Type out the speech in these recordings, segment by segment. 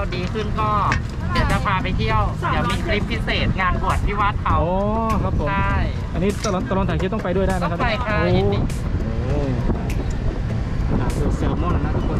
เราดีขึ้นก็ เดี๋ยวจะพาไปเที่ยว เดี๋ยวมีคลิปพิเศษงานบวชที่วัดเขาโอ้ครับผม ใช่ อันนี้ตลอดตลอดถ่ายคลิปต้องไปด้วยได้ไหมครับต้องไปค่ะโอ้ยินดี โอ้อะคือแซลมอนนะทุกคน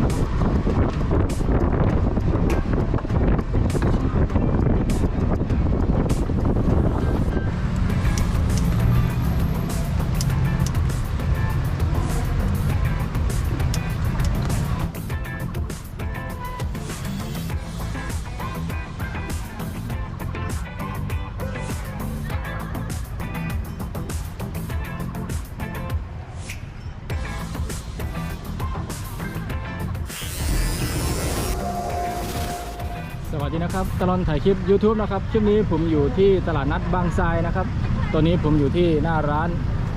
นะครับสวัสดีนะครับตลอดถ่ายคลิป YouTube นะครับคลิปนี้ผมอยู่ที่ตลาดนัดบางทรายนะครับตอนนี้ผมอยู่ที่หน้าร้าน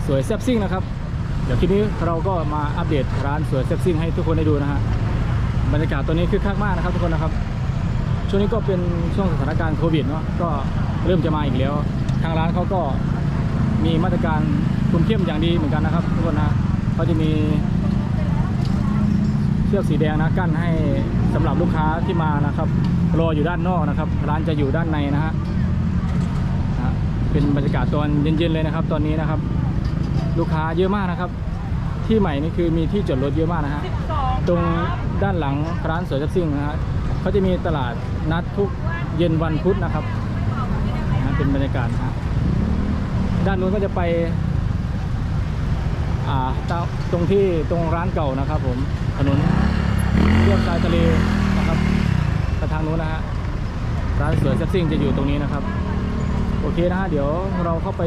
สวยแซ่บซิ่งนะครับ เดี๋ยวคลิปนี้เราก็มาอัปเดตร้านสวยแซ่บซิ่งให้ทุกคนได้ดูนะฮะบรรยากาศตอนนี้คึกคักมากนะครับทุกคนนะครับ ช่วงนี้ก็เป็นช่วงสถานการณ์โควิดเนาะก็เริ่มจะมาอีกแล้ว ทางร้านเขาก็มีมาตรการคุมเข้มอย่างดีเหมือนกันนะครับทุกคนนะเขาจะมีเชือกสีแดงนะกั้นให้ สำหรับลูกค้าที่มานะครับ รออยู่ด้านนอกนะครับ ร้านจะอยู่ด้านในนะฮะนะฮะเป็นบรรยากาศตอนเย็นๆเลยนะครับ ตอนนี้นะครับ ลูกค้าเยอะมากนะครับ ที่ใหม่นี่คือมีที่จอดรถเยอะมากนะฮะตรงด้านหลังร้านสวยจับซิ่งนะฮะเขาจะมีตลาดนัดทุกเย็นวันพุธนะครับนะฮะเป็นบรรยากาศนะฮะด้านนู้นก็จะไปอ่าตาตรงที่ตรงร้านเก่านะครับ ผมถนน เรียบชายทะเลนะครับไปทางนู้นนะฮะร้านสวยแซ่บซิ่งจะอยู่ตรงนี้นะครับ โอเคนะฮะเดี๋ยวเราเข้าไป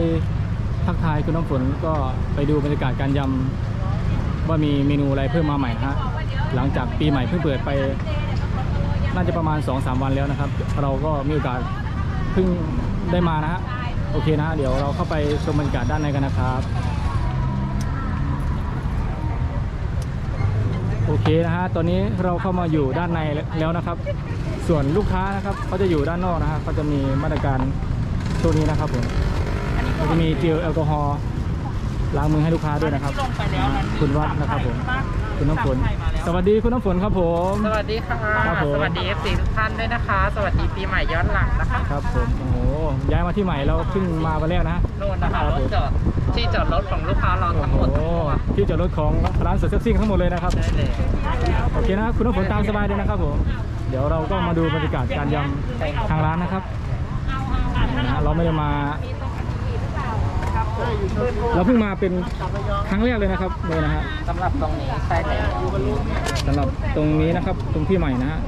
ทักทายคุณน้ำฝนก็ไปดูบรรยากาศการยำว่ามีเมนูอะไรเพิ่มมาใหม่นะฮะหลังจากปีใหม่เพิ่งเปิดไป น่าจะประมาณ 2-3 วันแล้วนะครับ เราก็มีโอกาสเพิ่งได้มานะฮะโอเคนะฮะเดี๋ยวเราเข้าไปชมบรรยากาศด้านในกันนะครับ โอเคนะฮะตอนนี้เราเข้ามาอยู่ด้านในแล้วนะครับ ส่วนลูกค้านะครับเขาจะอยู่ด้านนอกนะฮะเขาจะมีมาตรการช่วงนี้นะครับผมก็จะมีเจลแอลกอฮอล์ล้างมือให้ลูกค้าด้วยนะครับลงไปแล้วนั้นคุณวัดนะครับผมคุณน้ำฝน สวัสดีคุณน้ำฝนครับผม สวัสดีค่ะครับผมสวัสดี FC ทุกท่านด้วยนะคะ สวัสดีปีใหม่ย้อนหลังนะคะ ครับผม โอ้โห ย้ายมาที่ใหม่เราเพิ่งมาวันแรกนะฮะโน่นนะคะครับรผถมจอด ที่จอดรถของลูกค้าเราโอ้ทั้งโหหมดทั้งตัวที่จอดรถของร้านสวยเซ็กซี่ทั้งหมดเลยนะครับ ได้เลยโอเคนะคุณน้ำฝนตามสบายเลยนะครับผมเดี๋ยวเราก็มาดูบรรยากาศการยำทางร้านนะครับนะฮะเราไม่ได้มา เราเพิ่งมาเป็นครั้งแรกเลยนะครับเลยนะฮะสำหรับตรงนี้ใช่แล้วสำหรับตรงนี้นะครับตรงที่ใหม่นะฮะ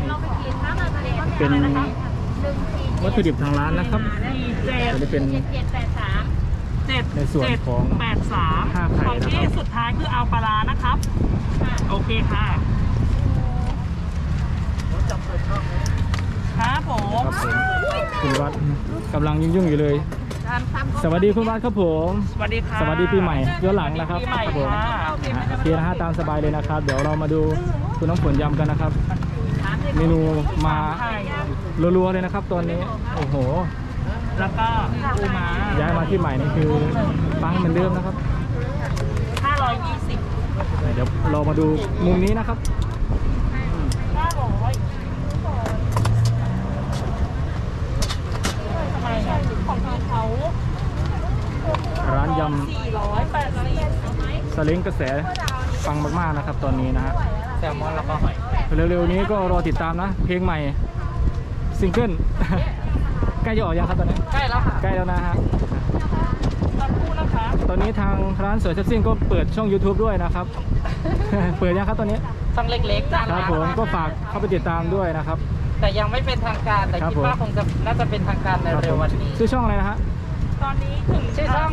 เป็นวัตถุดิบทางร้านนะครับเจ็ดจะเป็น เจ็ดแปดสาม เจ็ดในส่วนของแปดสามห้าไข่ของนะครับที่สุดท้ายคือเอาปลาร้านะครับ โอเคค่ะครับผม ครับผมคุณวัดกำลังยุ่งๆอยู่เลย สวัสดีคุณวัดครับผม สวัสดีค่ะสวัสดีปีใหม่ย้อนหลังนะครับปีใหม่ครับผมค่ะนะฮะโอเคนะฮะตามสบายเลยนะครับ เดี๋ยวเรามาดูคุณน้ำฝนยำกันนะครับ เมนูมาไข่รัวๆเลยนะครับตอนนี้ โอ้โห แล้วก็ปูม้าย้ายมาที่ใหม่นี่คือฟังเหมือนเดิมนะครับ 520 เดี๋ยวเรามาดูมุมนี้นะครับทำไมอะของพี่เขาร้านย480ำสลิงกระแสฟังมากๆนะครับ ตอนนี้นะฮะแซลมอนแล้วก็หอย เร็วๆนี้ก็รอติดตามนะ เพลงใหม่ซิงเกิล ใกล้จะออกยังครับตอนนี้ ใกล้แล้วค่ะใกล้แล้วนะฮะสักครู่นะคะตอนนี้ทางร้านสวยเซ็กซิ่งก็เปิดช่อง YouTube ด้วยนะครับ เปิดยังครับตอนนี้ ช่องเล็กๆจ้าครับผมก็ฝากเข้าไปติดตามด้วยนะครับ แต่ยังไม่เป็นทางการ แต่ครับคิดผมว่าคงจะน่าจะเป็นทางการในครับเร็ผวมวันนี้ ชื่อช่องอะไรนะฮะ ตอนนี้ถึงชื่อช่อง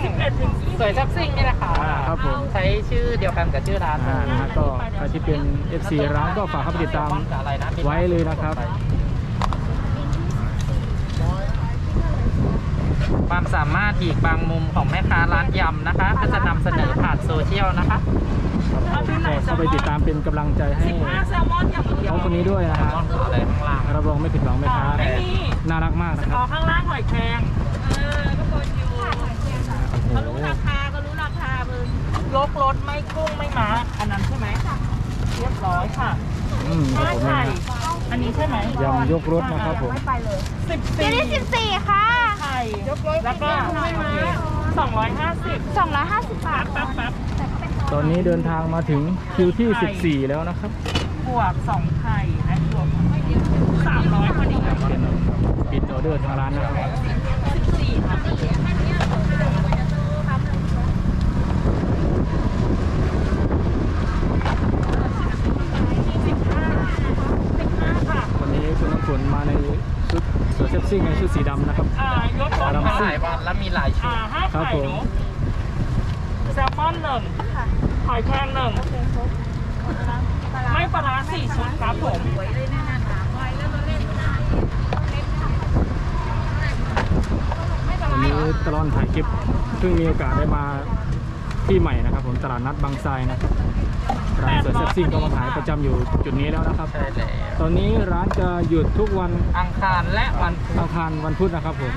สวยแซ่บซิ่งนี่แหละค่ะอ่าครับผม ใช้ชื่อเดียวกันกับชื่อร้านอ่านะฮะก็ใครที่เป็น FC ร้านก็ฝากเข้าไปติดตามกับอะไรนะไว้เลยนะครับ ความสามารถอีกบางมุมของแม่ค้าร้านยำนะคะ ก็จะนำเสนอผ่านโซเชียลนะคะครับผมก็เข้าไปติดตามเป็นกำลังใจให้แซลมอนอย่างเดียวเขาคนนี้ด้วยนะฮะอะไรข้างล่างรับรองไม่ผิดหวังแม่ค้าไม่มีน่ารักมากนะคอ๋รัอบข้างล่างหอยแครงเออก็คนอยู่โอ้เขาโหรู้ราคาก็รู้ราคามึงลกรถไม่กุ้งไม่ม้าอันนั้นใช่ไหมเรียบร้อยค่ะอืมครับผมไข่นะฮะอันนี้ใช่ไหมยำยกรถนะครับผม สิบเดี๋ยวสี่นี้สิบสี่ค่ะไข่ แล้วก็สองร้อยห้าสิบสองร้อยห้าสิบบาท แป๊บแป๊บตอนนี้เดินทางมาถึงคิวที่ 14 แล้วนะครับบวกสองไข่และบวกสามร้อยพอดีเป็นปิดออเดอร์ทางร้านนะครับ สิบสี่ครับสิบห้าสิบห้าค่ะ วันนี้คุณน้ำฝนมาในชุดสวยเซ็กซี่ในชุดสีดำนะครับ อ่ายกรถ ดำ มาหลายวันแล้วมีหลายชุ อ่า ดห้าครับไข่ผมหนูแซลมอนหนึ่งหอยแครงหนึ่งไม่ปลาร้าสี่ชุดครับผมวันนี้ตลอดถ่ายคลิปเพิ่งมีโอกาสได้มาที่ใหม่นะครับ ผมตลาดนัดบางไทรนะครับร้านสวยเซ็กซี่ก็มาขายประจำอยู่จุดนี้แล้วนะครับใช่แล้วตอนนี้ร้านจะหยุดทุกวันอังคารและวันพุธอังคารวันพุธนะครับผม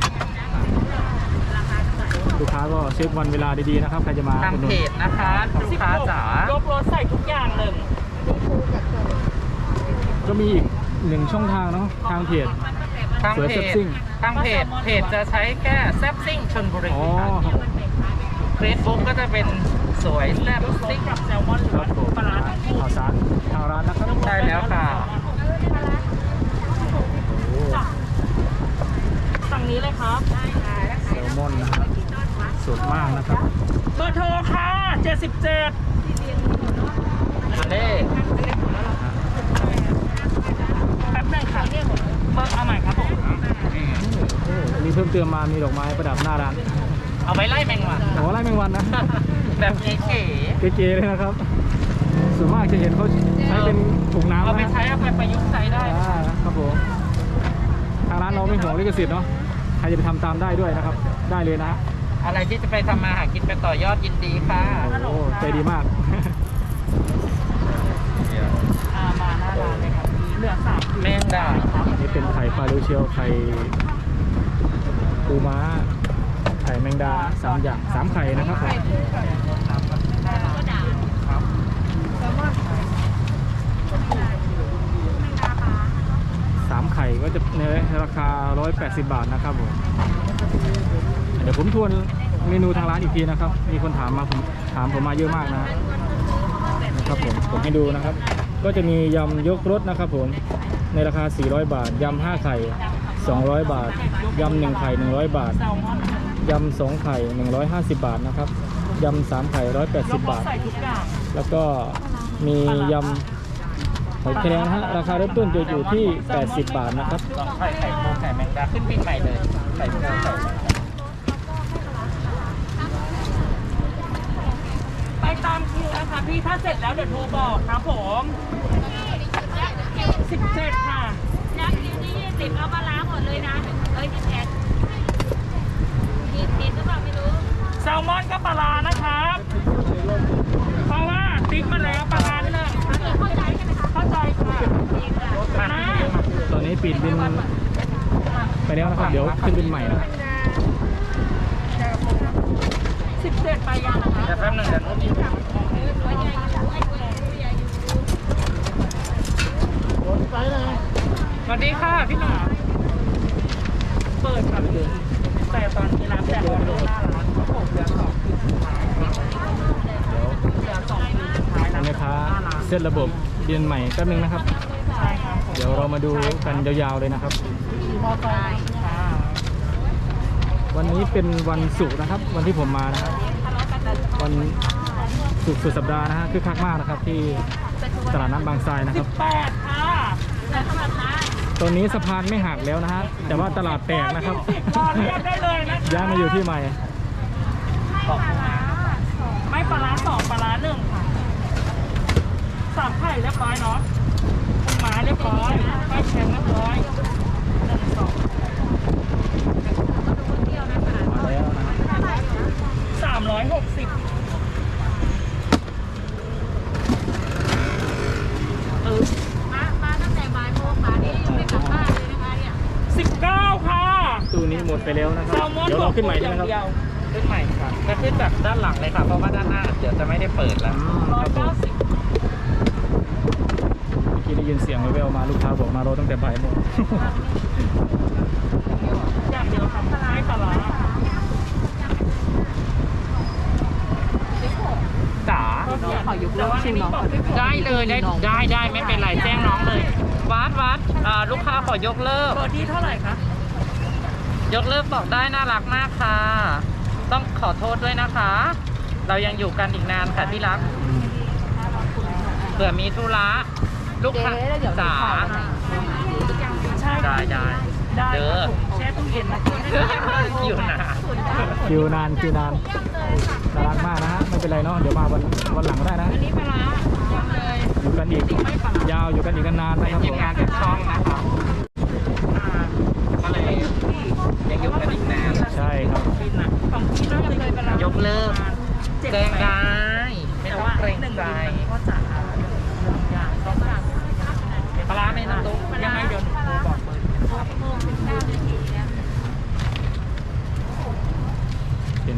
ลูกค้าก็เช็ควันเวลาดีๆนะครับใครจะมาทางอุดหนุเพนจนะคะลูกค้าจ๋ายกรถใส่ทุกอย่างหนึ่งก็มีอีกหนึ่งช่องทางเนาะทางเพจ ทางสวยเพแซ่บจซิ่ง ทางเพจเพจจะใช้แค่แซบซิ่งชนบุรีอ๋อค่ะครับเฟซบุ๊กก็จะเป็นสวยแซ่บรถซิ่ง กับแซลมอนหรือครัว่าบผมปลาร้าทั้งคู่ข่าวสารทางร้านนะครับใช่แล้วค่ะ โอ้สั่งนี้เลยครับ แซลมอนนะครับ สดมากนะครับ เบอร์โทรค่ะ 77มาเล่แป๊บหนึงค่ะเบอร์เอาใหม่ครับผม โอ้อันนี้เพิ่มเติมมามีดอกไม้ประดับหน้าร้านเอาไว้ไล่แมงวันโอ้ไล่แมงวันนะ แบบเก๋เก๋ๆเลยนะครับ ส่วนมากจะเห็นเขาใช้เป็นถุงๆน้ำเอาไปนะใช้เอาไปประยุกต์ใช้ได้ อ่าครับผม ทางร้านเราไม่ห่วงลิขสิทธิ์เนาะ ใครจะไปทำตามได้ด้วยนะครับ ได้เลยนะ อะไรที่จะไปทำมาหากินไปต่อยอดยินดีค่ะโอ้ใจดีมาก อ่ามาหน้าร้านเลยครับเหลือสามแมงดาอันนี้เป็นไข่ปลาลูเชียวไข่ปูม้า ไข่แมงดาสามอย่างสามไข่นะครับผมสามไข่ก็จะในราคา 180 บาทนะครับผมเดี๋ยวผมทวนเมนูทางร้านอีกทีนะครับ มีคนถามมาผมถามผมมาเยอะมากนะนะครับผมผมให้ดูนะครับ ก็จะมียำยกรสนะครับผมในราคา 400 บาทยำ5ไข่ 200 บาทยำ1ไข่ 100 บาทแซลมอนยำ2ไข่ 150 บาทนะครับยำ3ไข่ 180 บาท แล้วก็มียำหอยแครงนะฮะราคาเริ่มต้นจะอยู่ที่ 80 บาทนะครับสองไข่ไข่ปูไข่แมงดาขึ้นปีใหม่เลยไข่ปูไข่แมงดา ไปตาม คิวนะคะพี่ถ้าเสร็จแล้วเดี๋ยวโทรบอกครับผม17ค่ะ นักคิวที่ยี่สิบเอามาล้างหมดเลยนะเอ้ยที่แพ็คผิดผิดหรือเปล่าไม่รู้แซลมอนก็ปลาร้านะครับ เพราะว่าติ๊กมาแล้วปลาร้าหนึ่งเข้าใจใช่ไหมคะเข้าใจค่ะนะตอนนี้ปิดบินไปแล้วนะครับ เดี๋ยวขึ้นบินใหม่นะ17ไปยังนะคะ เดี๋ยวแป๊บหนึงเดี๋ยวนู้นนี่ สวัสดีค่ะพี่หนุ่มเปิดครับแต่ตอนนี้ร้านแต่ออเดอร์หน้าร้านครับผมเหลือสองคิวสุดท้ายเหลือสองคิวสุดท้ายเดี๋ยวนะคะเซตระบบเดือนใหม่แป๊บนึงนะครับ ใช่ครับผมเดี๋ยวเรามาดูกันยาวๆเลยนะครับ มอเตอร์ค่ะวันนี้เป็นวันศุกร์นะครับ วันที่ผมมานะครับ วันศุกร์สุดสัปดาห์นะฮะคือคักมากนะครับ ที่ตลาดนัดบางทรายนะครับแปดค ตอนนี้สะพานไม่หักแล้วนะฮะ แต่ว่าตลาดแตกนะครับสิบรอเรียกได้เลยนะคะย้ายมาอยู่ที่ใหม่ ไม่ปลาร้าสองปลาร้าหนึ่งค่ะสามไข่เรียบร้อยเนาะคุณหมาเรียบร้อยไปแข็งเรียบร้อยหนึ่งสอง มาแล้วนะฮะ สามร้อยหกสิบเออ มามาตั้งแต่บ่ายโมงป่านนี้ยังไม่กลับบ้านเลยนะคะเนี่ย สิบเก้าค่ะ ตู้นี้หมดไปแล้วนะค แซ รับ ลมอน เดี๋ยว บ เรา อก ขึ้นใหม่อใช่ไหมย่างครับเดียวขึ้นใหม่ค่ะจะขึ้นแบบด้านหลังเลยค่ะ เพราะว่าด้านหน้าเดี๋ยวจะไม่ได้เปิดแล้วอืมร้อคยรับผมเก้าสิบโอเคกี้ได้ยินเสียงแว่วๆมาลูกค้าบอกมารอตั้งแต่บ่ายโมงอย่างเดียวค่ะปลาร้าปลาร้าจ๋าขอยกเลิกชิมน้องก่อนได้เลยได้ได้ได้ไม่เป็นไรแจ้งน้องเลย วัดวัดอ่าลูกค้าขอยกเลิกเบอร์ที่เท่าไหร่คะ ยกเลิกบอกได้น่ารักมากค่ะ ต้องขอโทษด้วยนะคะ เรายังอยู่กันอีกนานค่ะที่รักเผื่อมีธุระลูกค้าจ๋าใช่ได้ได้ได้เด้อแช่ตู้เย็นนะอยู่นะคิวนานคิวนานน่ารักมากนะฮะไม่เป็นไรเนาะเดี๋ยวมาวันวันหลังก็ได้นะอันนี้ปลาร้ายังเลยอยู่กันอีกยาวอยู่กันอีกนานๆเป็นะนครับทีผมมงานจากช่องนะครับก็เลย ยังอยู่กันอีกนานใช่ครับบินอะของพี่น่าจะเลยปลาร้ายกเลิกเจ็ดแจ้งแปดได้ ไม่แต่ต้องว่าเกรงหนึ่งใจบินก็จะหนึ่งอย่างสองอย่างปลาร้าไม่นะตุ๊กยังไงเดี๋ยวหนูโทรบอกเบอร์หกโมงถึงเก้านาทีนะเป็น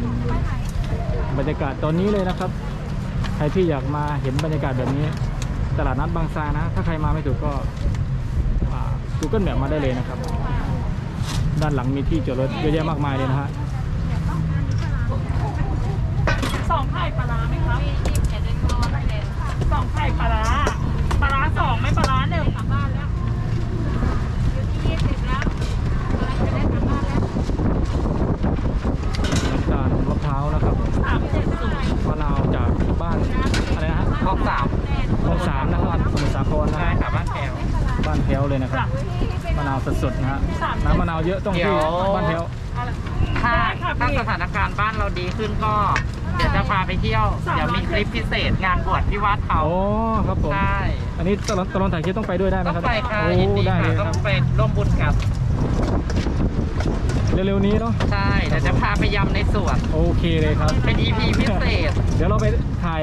บรรยากาศตอนนี้เลยนะครับ ใครที่อยากมาเห็นบรรยากาศแบบนี้ ตลาดนัดบางซานะ ถ้าใครมาไม่ถูกก็อ่า Google Map มาได้เลยนะครับ ด้านหลังมีที่จอดรถเยอะแยะมากมายเลยนะฮะสองไข่ปลาร้าไหมครับที่ที่เขียนด้วยคอนั่นเองสองไข่ปลาร้าปลาร้าสองไม่ปลาร้าหนึ่งกลับบ้านแล้วอยู่ที่ยี่สิบแล้วกำลังจะได้กลับบ้านแล้วน้ำตาลมะพร้าวนะครับสามเจ็ดศูนย์มะนาวจากบ้านอะไรนะฮะคลองสามคลองสามนะครับสมุทรสาครนะใช่ฮะค่ะบ้านแถวบ้านแพ้วเลยนะครับจ้ะมะนาวสดๆนะฮะน้ำมะนาว เยอะต้องเดี๋ที่ยวบ้านแพ้วอะไรถ้าได้ค่ะถ้าพี่สถานการณ์บ้านเราดีขึ้นก็ เดี๋ยวจะพาไปเที่ยวสามเดี๋ยวมีร้อยคลิปพิเศษงานบวชที่วัดเขาโอ้ครับผมใช่อันนี้ตลอดตลอดถ่ายคลิปต้องไปด้วยได้ไหมต้องครับไปค่ะโอ้ยินดีได้ค่ะเลยต้คอรับงไปร่วมบุญกับเร็วๆนี้เนาะใช่เดี๋ยวจะพาไปยำในสวนโอเคเลยครับ เป็น EP พิเศษ เดี๋ยวเราไปถ่าย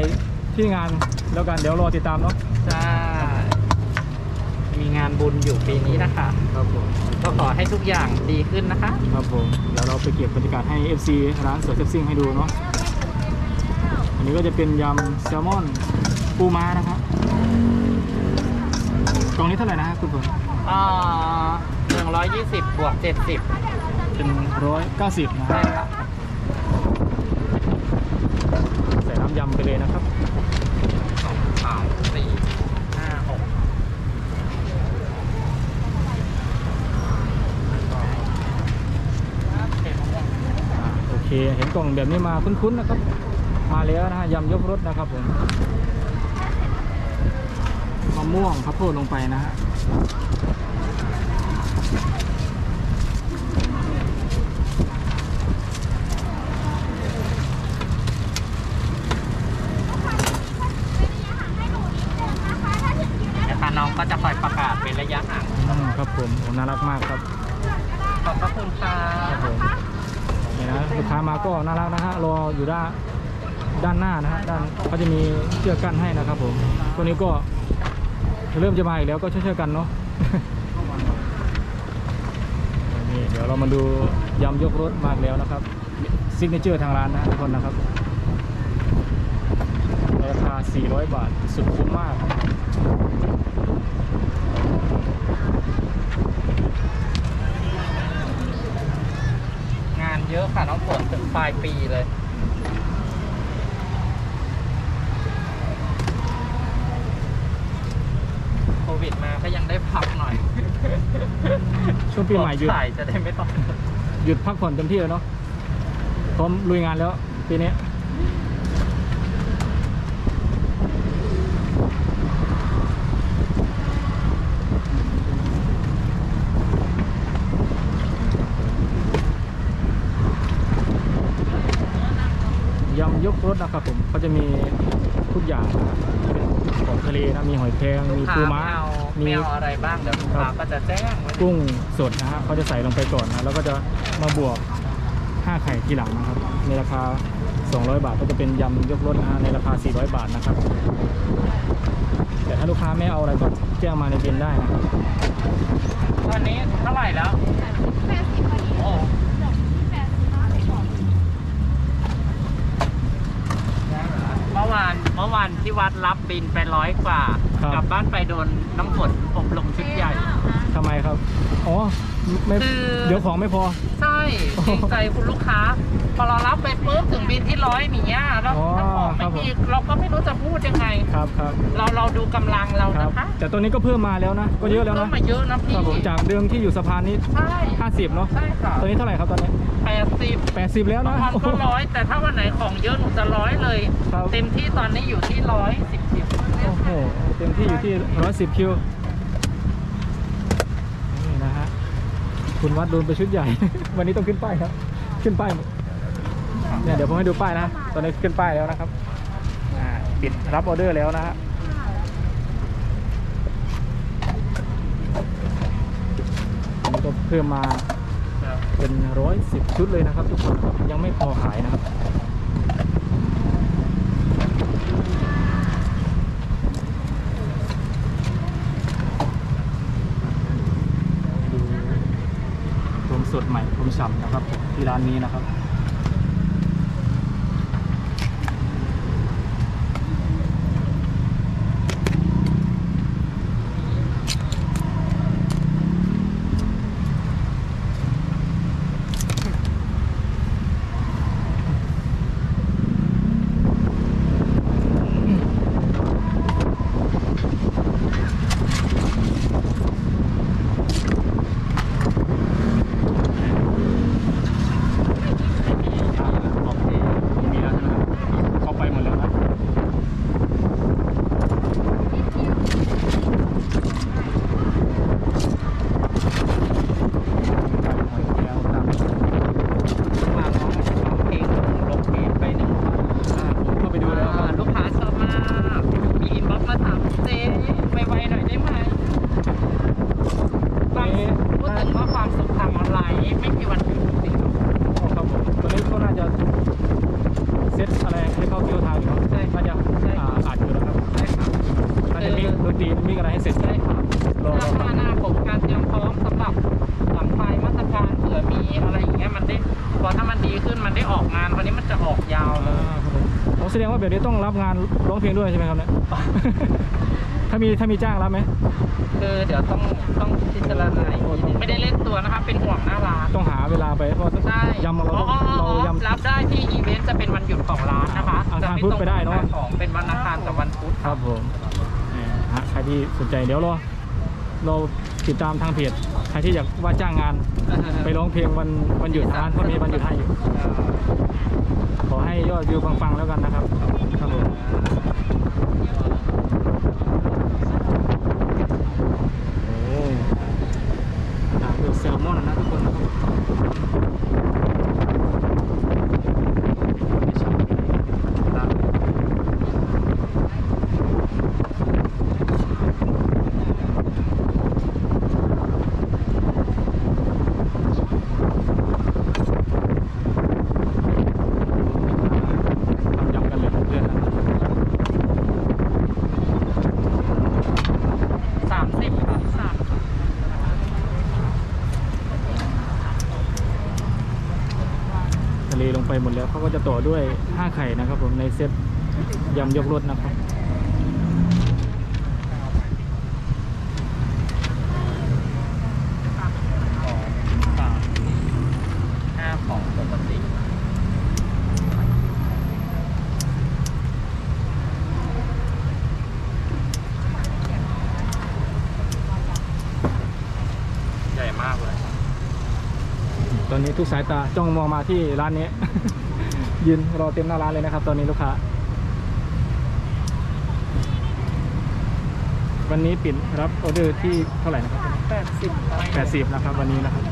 ที่งานแล้วกันเดี๋ยวรอติดตามเนาะใช่มี งานบุญอยู่ปีนี้นะคะ ครับผมก็ขอให้ทุกอย่างดีขึ้นนะคะ ครับผมเดี๋ยวเราไปเก็บบรรยากาศให้ FC ร้านสวยเซฟซิ่งให้ดูเนาะอันนี้ก็จะเป็นยำแซลมอนปูม้านะครับกล่องนี้เท่าไหร่นะฮะคุณผมอ่าหนึ่งร้อยยี่สิบบวกเจ็ดสิบเป็นร้อยเก้าสิบนะใช่ฮะค่ะใส่น้ำยำไปเลยนะครับ สองสามสี่ห้าหก อ่าโอ เคเห็นกล่องแบบนี้มาคุ้นๆนะครับ มาแล้วนะฮะยำยกรสนะครับผมมะม่วงข้าวโพดลงไปนะฮะนะคะน้องก็จะคอยประกาศเป็นระยะห่างอืมครับผมโอ้น่ารักมากครับ ขอบพระคุณค่ะ ครับผมนี่นะลูกค้า มาก็น่ารักนะฮะรออยู่ด้านด้านหน้านะฮะด้านเขาจะมีเชือกกั้นให้นะครับผมตัวนี้ก็เริ่มจะมาอีกแล้วก็ช่วยๆกันเนาะนี่เดี๋ยวเรามาดูยำยกรถมากแล้วนะครับซิกเนเจอร์ทางร้านนะทุกคนนะครับราคา 400 บาท สุดคุ้มมาก งานเยอะค่ะน้องฝนถึง ปลายปีเลยโควิดมาก็ยังได้พักหน่อยช่วงปีใหม่หยุดถ่ายจะได้ไม่ต้องหยุดพักผ่อนเต็มที่แล้วเนาะพร้อมลุยงานแล้วปีนี้ ยำยกรถนะครับผมเขาจะมีทุกอย่างนะครับเป็นของทะเลนะมีหอยแครงมีปูม้ามีมีเอาอะไรบ้างเดี๋ยวลูกครัค้าบก็จะแจ้งไว้กุ้งสดนะฮะเขาจะใส่ลงไปก่อนนะแล้วก็จะมาบวก5ไข่ทีหลังนะครับในราคา 200 บาทก็จะเป็นยำยกรสนะฮะในราคา 400 บาทนะครับ แต่ถ้าลูกค้าไม่เอาอะไรก็แจ้งมาในบินได้นะครับวันนี้เท่าไหร่แล้วโอ้เมื่อ วานเมื่อวานานที่วัดรับบินไปร้อยกว่า ครับ กลับบ้านไปโดนน้ำฝนอบรมชุดใหญ่ทำไมครับ อ๋อไม่คือ เดี๋ยวของไม่พอ ใช่เกรงใจคุณลูกค้า พอเรารับไปปุ๊บถึงบินที่ร้อยอย่างเงี้ยแล้วอ๋อถ้าของครัไม่บผม มีเราก็ไม่รู้จะพูดยังไง ครับครับเราเราดูกำลังเราครับนะคะแต่ตัวนี้ก็เพิ่มมาแล้วนะ ก็เยอะแล้วพิ่นะมมาเยอะนะพี่ครับผมจากเดิมที่อยู่สะพานนี้ ใช่50เนาะใช่ค่ะตอนนี้เท่าไหร่ครับตอนนี้ แปดสิบ80 แล้วบานะ งวันก็ร้อยแต่ถ้าวันไหนของเยอะหนูจะร้อยเลย ครับ เต็มที่ตอนนี้อยู่ที่ร้อยสิบสิบโอ้โหเต็มที่อยู่ที่ 110 คิว นี่นะฮะ คุณวัดโดนไปชุดใหญ่ วันนี้ต้องขึ้นป้ายครับ ขึ้นป้ายเนี่ยเดี๋ยวผมให้ดูป้ายนะ ตอนนี้ขึ้นป้ายแล้วนะครับปิดรับออเดอร์แล้วนะฮะก็เพิ่มมาเป็นร้อยสิบชุดเลยนะครับ ทุกคนยังไม่พอขายนะครับ ดูรวมสดใหม่รวม ฉ่ำนะครับที่ร้านนี้นะครับ โอเคมีแล้วใช่ไหมครับเข้าไปหมดแล้วนะหอยแครงตับ มาน้องน้องเพลงลงเพลงไปหนึ่งวัน อ่าผมเข้าไปดูแล้วครับ ลูกค้าชอบมาก มีอินบ็อกซ์มาถามเจ๊ไวๆหน่อยได้ไหมความพูดถึงว่าความสุขทางออนไลน์ไม่มีวันหยุดจริง โอ้ครับผมตัวนี้ก็น่าจะเซตอะไรให้เข้าคิวทางอยู่เนาะ ใช่ น่าจะอ่าอัดอยู่นะครับ ใช่ครับ น่าจะมีดนตรีมีอะไรให้เสร็จ ใช่ครับ รอร รา อ คาหน้าผมการเตรียมพร้อมสำหรับหลังไฟมาตรการเผื่อมีอะไรอย่างเงี้ยมันได้พอถ้ามันดีขึ้นมันได้ออกงานวันนี้มันจะออกยาวเล อ่าย ครับผมโอ้แส ดงว่าแบบนี้ต้องรับงานร้องเพลงด้วยใช่ไหมครับเนี่ย ถ้ามีถ้ามีจ้างรับไหม คือเดี๋ยวต้องต้องพิจารณาอีกทีหนึ่งไม่ได้เล่นตัวนะครับเป็นห่วงหน้าร้าน ต้องหาเวลาไปเพราะใช่ยำเราอ๋ออ๋ออ๋เราอยำ รับได้ที่อีเวนต์จะเป็นวันหยุดของร้านนะคะอังคารจะม่พุธไปได้เนอะตรงกับของเป็นวันอังคารกับวันพุธ ครับผมนี่ฮะใครที่สนใจเดี๋ยวรอเรา ติดตามทางเพจใครที่อยากว่าจ้างงาน ไปร้องเพลงวันวันหยุดร้านก็มีวันหยุดให้อยู่ ขอให้ยอดวิวฟังๆแล้วกันนะครับครับผมโอ้อาหารเป็นแซลมอนนะทุกคนนะครับร้านทำยำกันเลยเพื่อนๆนะ สามสิบค่ะสาม ทะเลลงไป หมดแล้วเขาก็จะต่อด้วย 5 ไข่นะครับผมในเซตยำยกรสนะครับ สามห้าของปกติ ใหญ่มากเลย ตอนนี้ ทุกสายตาจ้องมองมาที่ร้านนี้ ยืนรอเต็มหน้าร้านเลยนะครับ ตอนนี้ลูกค้า วันนี้ปิดรับออเดอร์ที่เท่าไหร่นะครับแปดสิบ80นะครับวันนี้นะครับ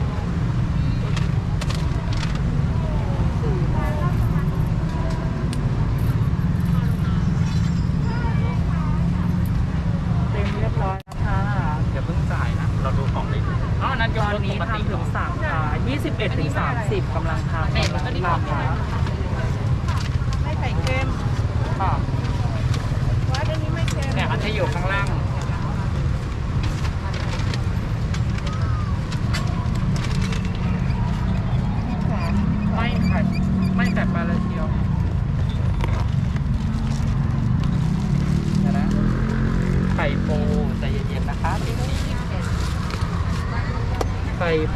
เต็มเรียบร้อยแล้วค่ะ อย่าเพิ่งจ่ายนะ เราดูของได้เลยอ๋ออันนั้นย ต ก อน รถ นี้ ปกติ ทำถึงสามขา21ถึง30กำลังทำ เนี่ย กำลัง ก็นี่ ทำค่ะ ไม่ไข่เค็ม ค่ะ วัดอันนี้ไม่เค็ม เนี่ยอันที่อยู่ข้างล่าง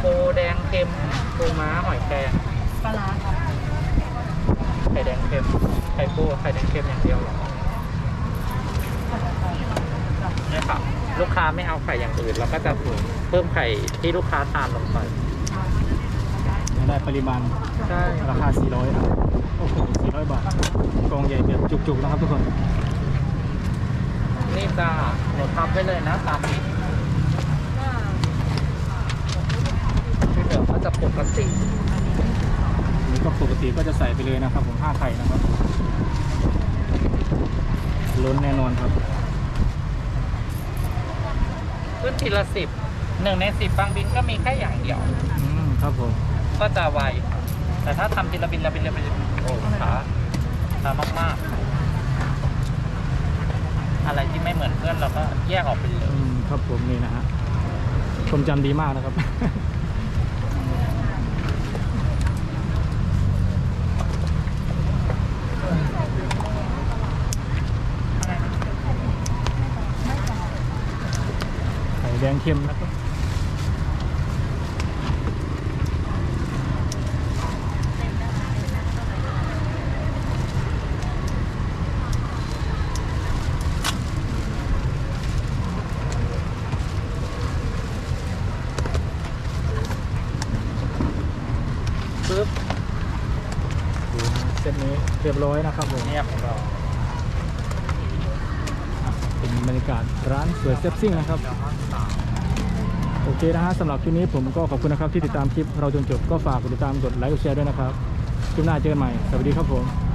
ปูแดงเค็มปูม้าหอยแครงปลาร้าค่ะไข่แดงเค็มไข่ปูไข่แดงเค็มอย่างเดียวเหรอเนี่ยค่ะลูกค้าไม่เอาไข่อย่างอื่นเราก็จะเพิ่มไข่ที่ลูกค้าทานลงไปได้ปริมาณใช่ราคา 400ครับโอ้โห400 บาทกองใหญ่แบบจุกๆนะครับทุกคน นี่จ้าหนูทับไว้เลยนะตามนี้ที่เหลือ ก็จะปกตินี่ก็ปกติก็จะใส่ไปเลยนะครับ ผม5ไข่นะครับล้นแน่นอนครับขึ้นทีละสิบหนึ่งในสิบบางบินก็มีแค่อย่างเดียว อืมครับผม ก็จะไว แต่ถ้าทำทีละบินละบินละบินโอ้ช้าช้ามากๆ อะไรที่ไม่เหมือนเพื่อนเราก็แยกออกไปเลย อืมครับผมนี่นะฮะความจำดีมากนะครับ แดงเค็มนะครับปึ๊บดูนะเซตนี้เรียบร้อยนะครับผมเงียบของเราเป็นบรรยากาศร้านสวยเซฟซิ่งนะครับ เคนะฮะสำหรับคลิปนี้ผมก็ขอบคุณนะครับที่ติดตามคลิปเราจนจบก็ฝากกดติดตามกดไลค์กดแชร์ด้วยนะครับคลิปหน้าเจอกันใหม่ สวัสดีครับผม